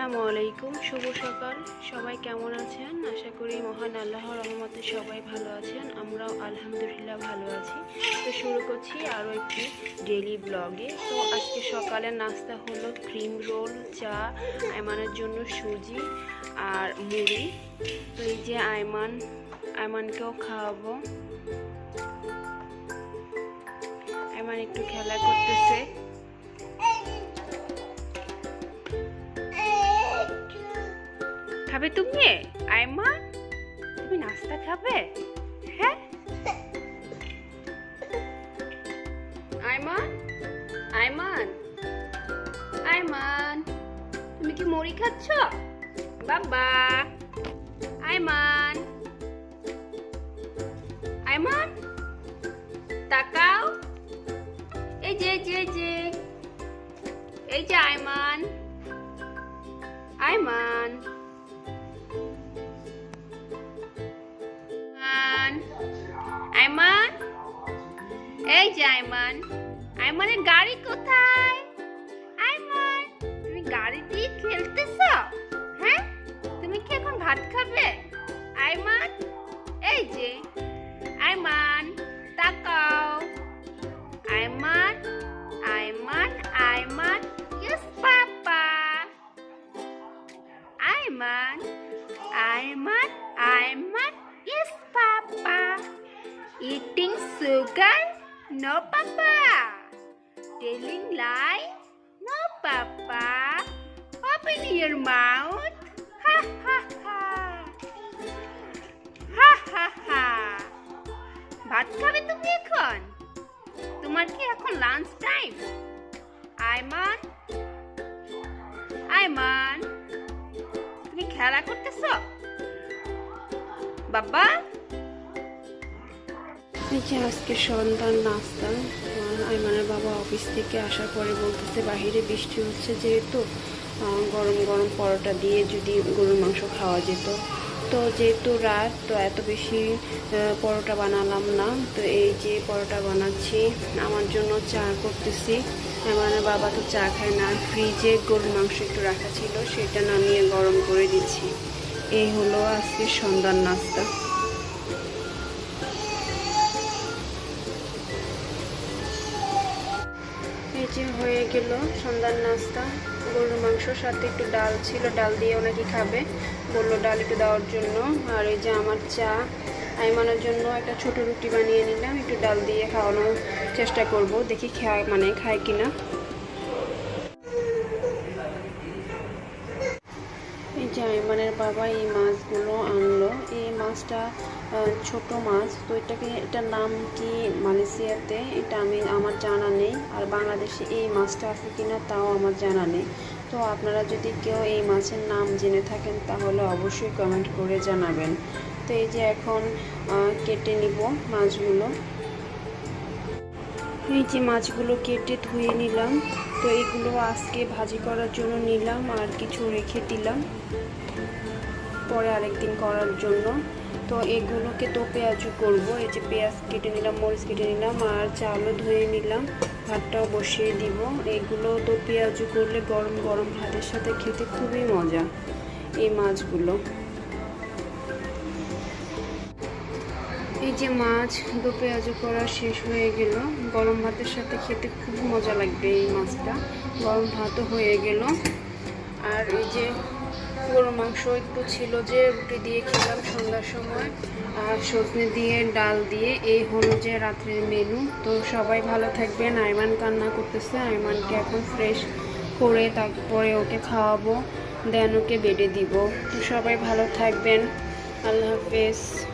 আসসালামু আলাইকুম, শুভ সকাল। সবাই কেমন আছেন? আশা করি মহান আল্লাহর রহমতে সবাই ভালো আছেন। আমরাও আলহামদুলিল্লাহ ভালো আছি। তো শুরু করছি আরও একটি ডেলি ব্লগে তো আজকে সকালে নাস্তা হলো ক্রিম রোল চা, আয়মানের জন্য সুজি আর মুড়ি। তো এই যে আয়মান, আয়মানকেও খাওয়াবো। আয়মান একটু খেলা করতেছে। খাবে তুমি? আয়মান তুমি নাস্তা খাবে? হ্যাঁ? আয়মান আয়মান আয়মান তুমি কি মুড়ি খাচ্ছ? বাবা। আয়মান আয়মান তাকাও। এই যে যে যে। এই যে আয়মান আয়মান এই যে আয়মান আয়মানের গাড়ি কোথায়? আয়মান তুমি গাড়ি দিয়ে খেলতেছ? হ্যাঁ? তুমি কি এখন ভাত খাবে? No, Papa. Telling lie? No, Papa. Open your mouth. Ha ha ha. Ha ha ha. ভাত খাবে তুমি এখন তোমার কি এখন লাঞ্চ টাইম আয়মান আয়মান তুমি খেলা করতেছ বাবা এই যে আজকে সন্ধ্যার নাস্তা। আইমানের বাবা অফিস থেকে আসার পরে বলতেছে, বাহিরে বৃষ্টি হচ্ছে যেহেতু গরম গরম পরোটা দিয়ে যদি গরুর মাংস খাওয়া যেত। তো যেহেতু রাত, তো এত বেশি পরোটা বানালাম না। তো এই যে পরোটা বানাচ্ছি, আমার জন্য চা করতেছি। আইমানের বাবা তো চা খায় না। ফ্রিজে গরুর মাংস একটু রাখা ছিল, সেটা নামিয়ে গরম করে দিচ্ছি। এই হলো আজকে সন্ধ্যার নাস্তা। যে হয়ে গেল, সন্ধ্যার নাস্তা। গরুর মাংসর সাথে একটু ডাল ছিল, ডাল দিয়ে ওনাকে খাবে। বলল ডাল একটু দেওয়ার জন্য। আর এই যে আমার চা, আইমানোর জন্য একটা ছোট রুটি বানিয়ে নিলাম, একটু ডাল দিয়ে খাওয়ানোর চেষ্টা করব। দেখি খায় মানে খায় কিনা। যে আইমানের বাবা এই মাছগুলো আনলো। এই মাছটা ছোট মাছ, তো এটাকে, এটার নাম কি মালয়েশিয়াতে? এটা আমি, আমার জানা নেই। আর বাংলাদেশে এই মাছটা আছে কি না তাও আমার জানা নেই। তো আপনারা যদি কেউ এই মাছের নাম জেনে থাকেন, তাহলে অবশ্যই কমেন্ট করে জানাবেন। তো এই যে এখন কেটে নিব মাছগুলো। এই যে মাছগুলো কেটে ধুয়ে নিলাম, তো এগুলো আজকে ভাজি করার জন্য নিলাম আর কিছু রেখে দিলাম। পরে আরেকদিন করার জন্য। তো এগুলোকে তো পেঁয়াজু করব, এই যে পেঁয়াজ কেটে নিলাম, মরিচ কেটে নিলাম আর চালও ধুয়ে নিলাম, ভাতটাও বসিয়ে দিব। এগুলো তো পেঁয়াজু করলে গরম গরম ভাতের সাথে খেতে খুবই মজা, এই মাছগুলো। এই যে মাছ, দো পেঁয়াজু করা শেষ হয়ে গেল। গরম ভাতের সাথে খেতে খুব মজা লাগবে এই মাছটা। গরম ভাতও হয়ে গেল। আর এই যে গরুর মাংস একটু ছিল যে রুটি দিয়ে খেলাম সন্ধ্যার সময়। আর সজনে দিয়ে, ডাল দিয়ে, এই হলো যে রাত্রের মেনু তো সবাই ভালো থাকবেন। আইমান কান্না করতেছে। আইমানকে এখন ফ্রেশ করে তারপরে ওকে খাওয়াবো। দেন ওকে বেডে দিব। তো সবাই ভালো থাকবেন। আল্লাহ হাফেজ।